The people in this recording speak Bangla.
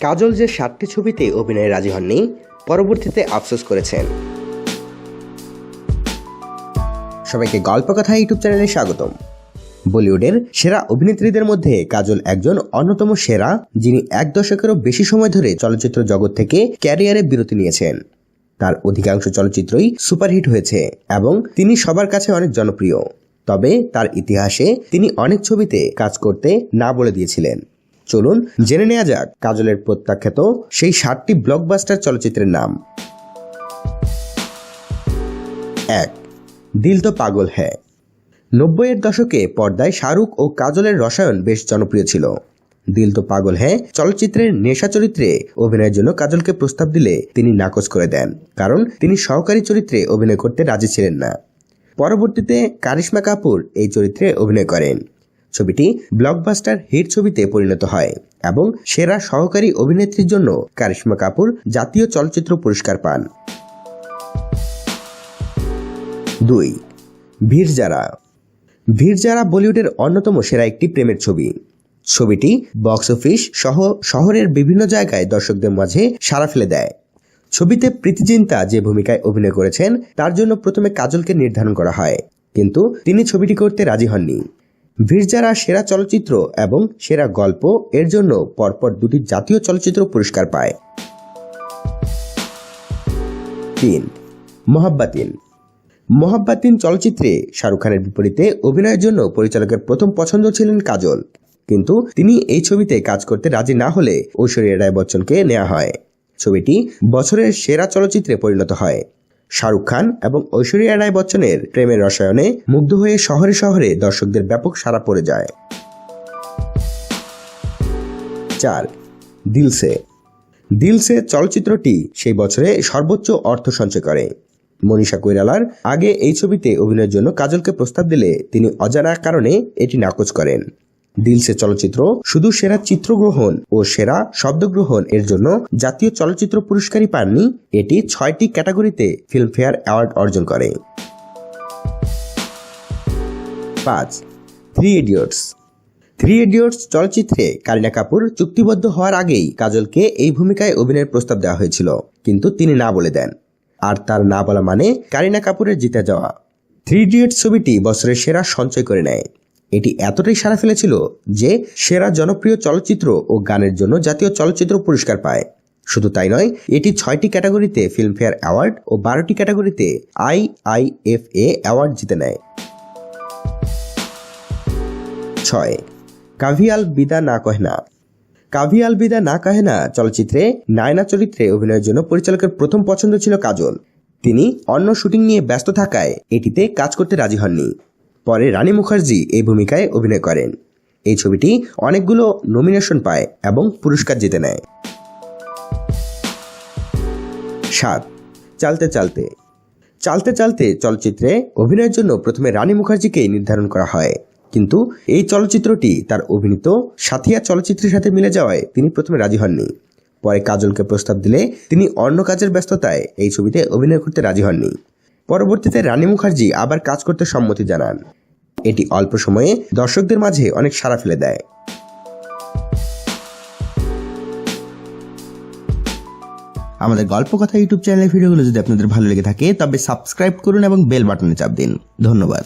কাজল যে সাতটি ছবিতে অভিনয়ে রাজি হননি, পরবর্তীতে আফসোস করেছেন। সবাইকে গল্প কথা ইউটিউব চ্যানেলে স্বাগতম। বলিউডের সেরা অভিনেত্রীদের মধ্যে কাজল একজন অন্যতম সেরা, যিনি এক দশকেরও বেশি সময় ধরে চলচ্চিত্র জগৎ থেকে ক্যারিয়ারে বিরতি নিয়েছেন। তার অধিকাংশ চলচ্চিত্রই সুপারহিট হয়েছে এবং তিনি সবার কাছে অনেক জনপ্রিয়। তবে তার ইতিহাসে তিনি অনেক ছবিতে কাজ করতে না বলে দিয়েছিলেন। চলুন জেনে নেওয়া যাক কাজলের প্রত্যাখ্যাত সেই ষাটটি ব্লকবাস্টার চলচ্চিত্রের নাম। এক, দিল তো পাগল হ্যায়। নব্বইয়ের দশকে পর্দায় শাহরুখ ও কাজলের রসায়ন বেশ জনপ্রিয় ছিল। দিল তো পাগল হ্যাঁ চলচ্চিত্রের নেশা চরিত্রে অভিনয়ের জন্য কাজলকে প্রস্তাব দিলে তিনি নাকচ করে দেন, কারণ তিনি সহকারী চরিত্রে অভিনয় করতে রাজি ছিলেন না। পরবর্তীতে কারিশ্মা কাপুর এই চরিত্রে অভিনয় করেন। ছবিটি ব্লকবাস্টার হিট ছবিতে পরিণত হয় এবং সেরা সহকারী অভিনেত্রীর জন্য কারিশ্মা কাপুর জাতীয় চলচ্চিত্র পুরস্কার পান। দুই, ভিড়জারা। ভিড়জারা বলিউডের অন্যতম সেরা একটি প্রেমের ছবি। ছবিটি বক্স অফিস সহ শহরের বিভিন্ন জায়গায় দর্শকদের মাঝে সাড়া ফেলে দেয়। ছবিতে প্রীতিজিন্তা যে ভূমিকায় অভিনয় করেছেন, তার জন্য প্রথমে কাজলকে নির্ধারণ করা হয়। কিন্তু তিনি ছবিটি করতে রাজি হননি। ভিড়জারা সেরা চলচ্চিত্র এবং সেরা গল্প এর জন্য পরপর দুটি জাতীয় চলচ্চিত্র পুরস্কার পায়। তিন, মোহাব্বাতিন। মোহাব্বাতিন চলচ্চিত্রে শাহরুখ খানের বিপরীতে অভিনয়ের জন্য পরিচালকের প্রথম পছন্দ ছিলেন কাজল। কিন্তু তিনি এই ছবিতে কাজ করতে রাজি না হলে ঐশ্বরিয়া রায় বচ্চনকে নেওয়া হয়। ছবিটি বছরের সেরা চলচ্চিত্রে পরিণত হয়। শাহরুখ খান এবং ঐশ্বরিয়া রায় বচ্চনের প্রেমের রসায়নে মুগ্ধ হয়ে শহরে শহরে দর্শকদের ব্যাপক সাড়া পড়ে যায়। চার, দিলসে। দিলসে চলচ্চিত্রটি সেই বছরে সর্বোচ্চ অর্থ সঞ্চয় করে। মনীষা কৈরালার আগে এই ছবিতে অভিনয়ের জন্য কাজলকে প্রস্তাব দিলে তিনি অজানা কারণে এটি নাকচ করেন। দিলসে চলচ্চিত্র শুধু সেরা চিত্রগ্রহণ ও সেরা শব্দগ্রহণ এর জন্য জাতীয় চলচ্চিত্র পুরস্কারই পাননি, এটি ছয়টি ক্যাটাগরিতে ফিল্মফেয়ার অ্যাওয়ার্ড অর্জন করে। পাঁচ, থ্রি ইডিয়টস। থ্রি ইডিয়টস চলচ্চিত্রে কারিনা কাপুর চুক্তিবদ্ধ হওয়ার আগেই কাজলকে এই ভূমিকায় অভিনয়ের প্রস্তাব দেওয়া হয়েছিল, কিন্তু তিনি না বলে দেন। আর তার না বলা মানে কারিনা কাপুরের জিতে যাওয়া। থ্রি ইডিয়টস ছবিটি বছরের সেরা সঞ্চয় করে নেয়। এটি এতটাই সারা ফেলেছিল যে সেরা জনপ্রিয় চলচ্চিত্র ও গানের জন্য জাতীয় চলচ্চিত্র পুরস্কার পায়। শুধু তাই নয়, এটি ছয়টি ক্যাটাগরিতে ফিল্মফেয়ার অ্যাওয়ার্ড ও বারোটি ক্যাটাগরিতে I I F A award জিতে নেয়। ছয় কাভিয়াল বিদা না কহেনা। কাভিয়াল বিদা না কাহেনা চলচ্চিত্রে নায়না চরিত্রে অভিনয়ের জন্য পরিচালকের প্রথম পছন্দ ছিল কাজল। তিনি অন্য শুটিং নিয়ে ব্যস্ত থাকায় এটিতে কাজ করতে রাজি হননি। পরে রানী মুখার্জি এই ভূমিকায় অভিনয় করেন। এই ছবিটি অনেকগুলো নমিনেশন পায় এবং পুরস্কার জিতে নেয়। সাত, চালতে চালতে। চালতে চালতে চলচ্চিত্রে অভিনয়ের জন্য প্রথমে রানী মুখার্জিকে নির্ধারণ করা হয়। কিন্তু এই চলচ্চিত্রটি তার অভিনীত সাথিয়া চলচ্চিত্রের সাথে মিলে যাওয়ায় তিনি প্রথমে রাজি হননি। পরে কাজলকে প্রস্তাব দিলে তিনি অন্য কাজের ব্যস্ততায় এই ছবিতে অভিনয় করতে রাজি হননি। পরবর্তীতে রানী মুখার্জি আবার কাজ করতে সম্মতি জানান। এটি অল্প সময়ে দর্শকদের মাঝে অনেক সাড়া ফেলে দেয়। আমাদের গল্প কথা ইউটিউব চ্যানেলের ভিডিওগুলো যদি আপনাদের ভালো লেগে থাকে, তবে সাবস্ক্রাইব করুন এবং বেল বাটনে চাপ দিন। ধন্যবাদ।